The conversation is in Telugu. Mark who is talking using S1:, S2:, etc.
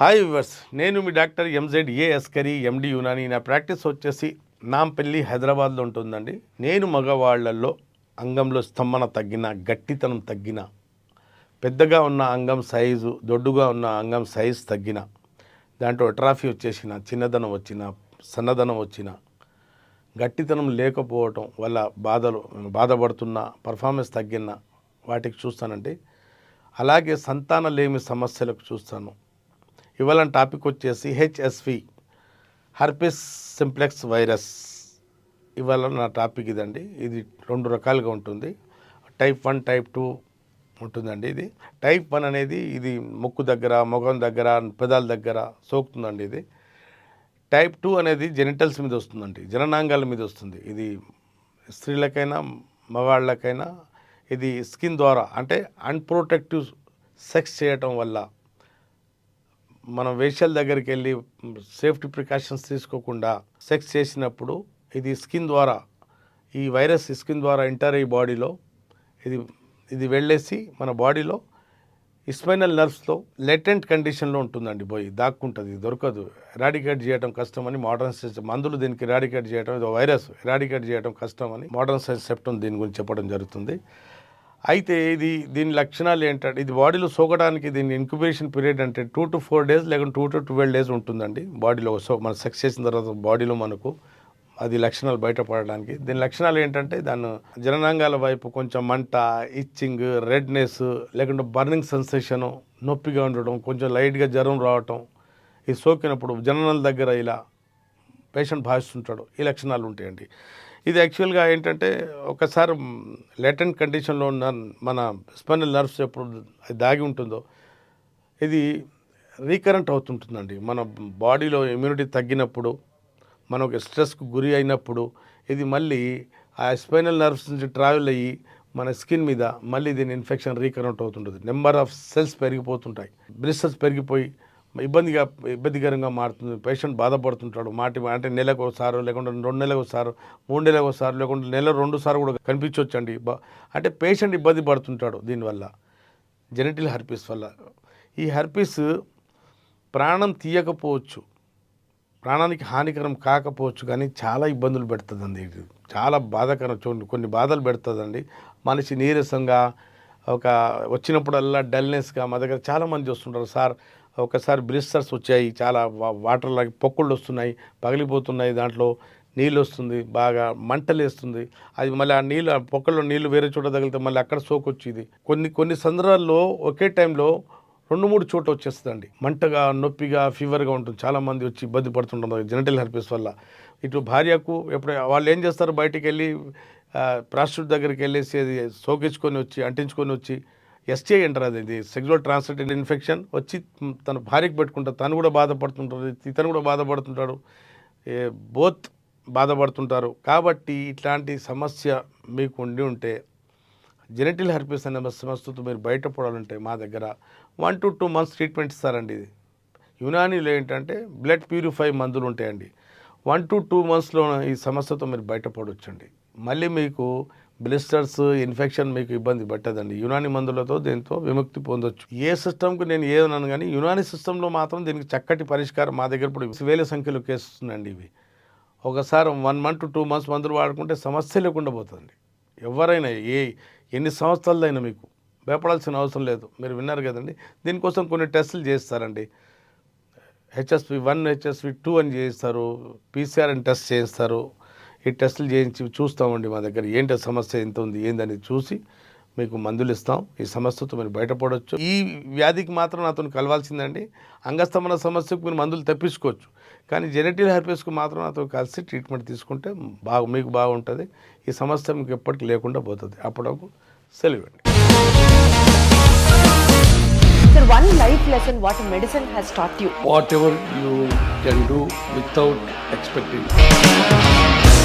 S1: హాయ్ వివర్స్ నేను మీ doctor M Z A Askari MD Unani. నా ప్రాక్టీస్ వచ్చేసి నాంపల్లి హైదరాబాద్లో ఉంటుందండి. నేను మగవాళ్ళలో అంగంలో స్తంభన తగ్గిన గట్టితనం తగ్గిన పెద్దగా ఉన్న అంగం సైజు దొడ్డుగా ఉన్న అంగం సైజు తగ్గిన దాంట్లో ట్రాఫీ వచ్చేసిన చిన్నదనం వచ్చిన సన్నదనం వచ్చిన గట్టితనం లేకపోవటం వల్ల బాధలు బాధపడుతున్న పర్ఫార్మెన్స్ తగ్గిన వాటికి చూస్తానండి. అలాగే సంతానలేమి సమస్యలకు చూస్తాను. ఇవాళ టాపిక్ వచ్చేసి హెచ్ఎస్వి హర్పిస్ సింప్లెక్స్ వైరస్ ఇవాళ నా టాపిక్ ఇదండి. ఇది రెండు రకాలుగా ఉంటుంది. టైప్ వన్ టైప్ టూ ఉంటుందండి ఇది. టైప్ వన్ అనేది ఇది ముక్కు దగ్గర ముఖం దగ్గర పెదాల దగ్గర సోకుతుందండి ఇది. టైప్ టూ అనేది జెనిటల్స్ మీద వస్తుందండి. జననాంగాల మీద వస్తుంది. ఇది స్త్రీలకైనా మగవాళ్ళకైనా ఇది స్కిన్ ద్వారా అంటే అన్ప్రొటెక్టివ్ సెక్స్ చేయటం వల్ల మనం వేషాల దగ్గరికి వెళ్ళి సేఫ్టీ ప్రికాషన్స్ తీసుకోకుండా సెక్స్ చేసినప్పుడు ఇది స్కిన్ ద్వారా ఈ వైరస్ స్కిన్ ద్వారా ఎంటర్ అయ్యి బాడీలో ఇది ఇది వెళ్ళేసి మన బాడీలో స్పైనల్ నర్వ్స్లో లెటెంట్ కండిషన్లో ఉంటుందండి పోయి దాక్కుంటుంది దొరకదు. ఎరాడికేట్ చేయడం కష్టమని మోడర్న్ సైన్స్ మందులు దీనికి ఎరాడికేట్ చేయడం ఇది వైరస్ ఎరాడికేట్ చేయడం కష్టమని మోడర్న్ సైన్స్ చెప్తుంది దీని గురించి చెప్పడం జరుగుతుంది. అయితే ఇది దీని లక్షణాలు ఏంటంటే ఇది బాడీలో సోకడానికి దీని ఇంక్యుబేషన్ పీరియడ్ అంటే టూ టు ఫోర్ డేస్ లేకుంటే టూ టు ట్వెల్వ్ డేస్ ఉంటుందండి. బాడీలో సో మన సెక్స్ చేసిన తర్వాత బాడీలో మనకు అది లక్షణాలు బయటపడడానికి. దీని లక్షణాలు ఏంటంటే దాని జననాంగాల వైపు కొంచెం మంట ఇచ్చింగ్ రెడ్నెస్ లేకుంటే బర్నింగ్ సెన్సేషను నొప్పిగా ఉండడం కొంచెం లైట్గా జ్వరం రావటం ఇది సోకినప్పుడు జననాల దగ్గర ఇలా పేషెంట్ భావిస్తుంటాడు. ఈ లక్షణాలు ఉంటాయండి. ఇది యాక్చువల్గా ఏంటంటే ఒకసారి లెటెంట్ కండిషన్లో ఉన్న మన స్పైనల్ నర్వ్స్ ఎప్పుడు అది దాగి ఉంటుందో ఇది రీకరెంట్ అవుతుంటుందండి. మన బాడీలో ఇమ్యూనిటీ తగ్గినప్పుడు మనకు స్ట్రెస్కు గురి అయినప్పుడు ఇది మళ్ళీ ఆ స్పైనల్ నర్వ్స్ నుంచి ట్రావెల్ అయ్యి మన స్కిన్ మీద మళ్ళీ దీని ఇన్ఫెక్షన్ రీకరెంట్ అవుతుంటుంది. నెంబర్ ఆఫ్ సెల్స్ పెరిగిపోతుంటాయి. బ్రిస్సెస్ పెరిగిపోయి ఇబ్బందిగా ఇబ్బందికరంగా మారుతుంది. పేషెంట్ బాధపడుతుంటాడు. మాటి అంటే నెలకు ఒకసారి లేకుంటే రెండు నెలలకు ఒకసారి మూడు నెలలకు ఒకసారి లేకుంటే నెల రెండు సార్లు కూడా కనిపించవచ్చండి అంటే పేషెంట్ ఇబ్బంది పడుతుంటాడు దీనివల్ల. జెనటిల్ హర్పీస్ వల్ల. ఈ హర్పీస్ ప్రాణం తీయకపోవచ్చు. ప్రాణానికి హానికరం కాకపోవచ్చు కానీ చాలా ఇబ్బందులు పెడుతుందండి. చాలా బాధకరం. చూడండి కొన్ని బాధలు పెడుతుందండి. మనిషి నీరసంగా ఒక వచ్చినప్పుడల్లా డల్నెస్గా మా దగ్గర చాలామంది వస్తుంటారు. సార్ ఒకసారి బ్లిస్టర్స్ వచ్చాయి చాలా వా- వాటర్లో పొక్కుళ్ళు వస్తున్నాయి పగిలిపోతున్నాయి దాంట్లో నీళ్ళు వస్తుంది బాగా మంటలు వేస్తుంది. అది మళ్ళీ ఆ నీళ్ళు ఆ పొక్కల్లో నీళ్ళు వేరే చోట తగిలితే మళ్ళీ అక్కడ సోకొచ్చేది కొన్ని కొన్ని సందర్భాల్లో ఒకే టైంలో రెండు మూడు చోట్ల వచ్చేస్తుందండి. మంటగా నొప్పిగా ఫీవర్గా ఉంటుంది. చాలామంది వచ్చి ఇబ్బంది పడుతుంటారు జెనటల్ హెర్పీస్ వల్ల. ఇటు భార్యకు ఎప్పుడు వాళ్ళు ఏం చేస్తారు? బయటికి వెళ్ళి ప్రాస్టిట్యూట్ దగ్గరికి వెళ్ళేసి అది సోకించుకొని వచ్చి అంటించుకొని వచ్చి ఎస్టీఐ అంటారు అది ఇది సెక్సువల్ ట్రాన్స్మిటెడ్ ఇన్ఫెక్షన్ వచ్చి తన భార్యకు పెట్టుకుంటారు తను కూడా బాధపడుతుంటారు ఇతను కూడా బాధపడుతుంటాడు. బోత్ బాధపడుతుంటారు. కాబట్టి ఇట్లాంటి సమస్య మీకు ఉండి ఉంటే జెనటిల్ హెర్పీస్ అనే సమస్యతో మీరు బయటపడాలంటే మా దగ్గర one to two months treatment ఇస్తారండి ఇది. యునానీలో ఏంటంటే బ్లడ్ ప్యూరిఫై మందులు ఉంటాయండి. వన్ టు టూ మంత్స్లో ఈ సమస్యతో మీరు బయటపడవచ్చండి మళ్ళీ మీకు బ్లిస్టర్స్ ఇన్ఫెక్షన్ మీకు ఇబ్బంది పట్టదండి. యునాని మందులతో దీంతో విముక్తి పొందొచ్చు. ఏ సిస్టమ్కి నేను ఏదన్నాను కానీ యునాని సిస్టంలో మాత్రం దీనికి చక్కటి పరిష్కారం మా దగ్గర ఇప్పుడు వేల సంఖ్యలో కేసెస్ ఇవి. ఒకసారి one month to two months మందులు వాడుకుంటే సమస్య లేకుండా పోతుంది ఎవరైనా ఏ ఎన్ని సంవత్సరాలైనా మీకు భయపడాల్సిన అవసరం లేదు. మీరు విన్నారు కదండి. దీనికోసం కొన్ని టెస్టులు చేస్తారండి. హెచ్ఎస్వి వన్ హెచ్ఎస్వి టూ అని చేయిస్తారు. పీసీఆర్ అని టెస్ట్ చేయిస్తారు. ఈ టెస్టులు చేయించి చూస్తామండి మా దగ్గర. ఏంటి సమస్య ఎంత ఉంది ఏందని చూసి మీకు మందులు ఇస్తాం. ఈ సమస్యతో మీరు బయటపడవచ్చు ఈ వ్యాధికి మాత్రం నాతో కలవాల్సిందండి. అంగస్తమన సమస్యకు మీరు మందులు తెప్పించుకోవచ్చు. కానీ జెనటిల్ హెర్పీస్కు మాత్రం నాతో కలిసి ట్రీట్మెంట్ తీసుకుంటే బాగా మీకు బాగుంటుంది. ఈ సమస్య మీకు ఎప్పటికీ లేకుండా పోతుంది. అప్పుడు సెలవండి.
S2: Sir, one life lesson what medicine has taught you.
S3: whatever you can do without expecting.